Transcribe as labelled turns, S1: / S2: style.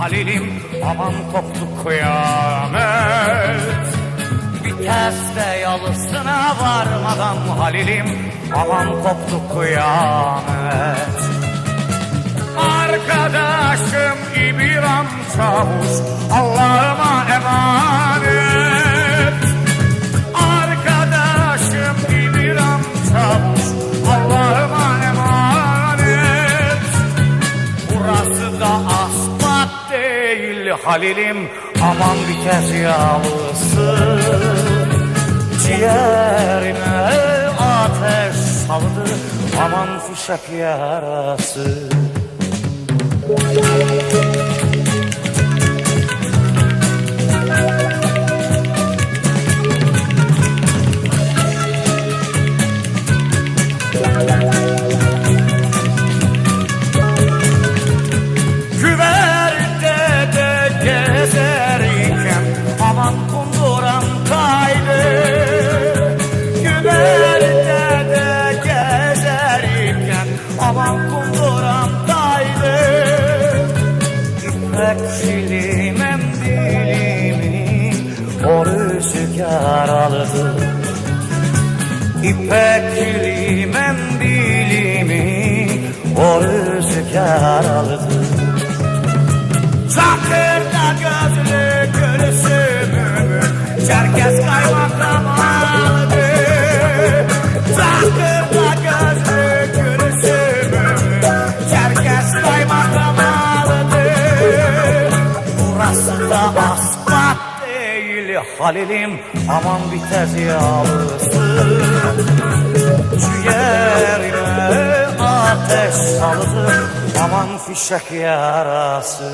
S1: Halilim aman koptu kıyamet. Viteste yalısına varmadan Halilim aman koptu kıyamet. Arkadaşım İbiram Çavuş Allah'ıma emanet Halilim aman vites yağlısı Ciğerime ateş saldı aman fişek yarası. Güverte İpekçili mendilimi o rüzgar aldı İpekli mendilimi o rüzgar aldı Çakırda gözlü gülüşümü Çerkez kaymakam Halilim aman bitez yağlısı Ciğerime ateş saldı aman fişek yarası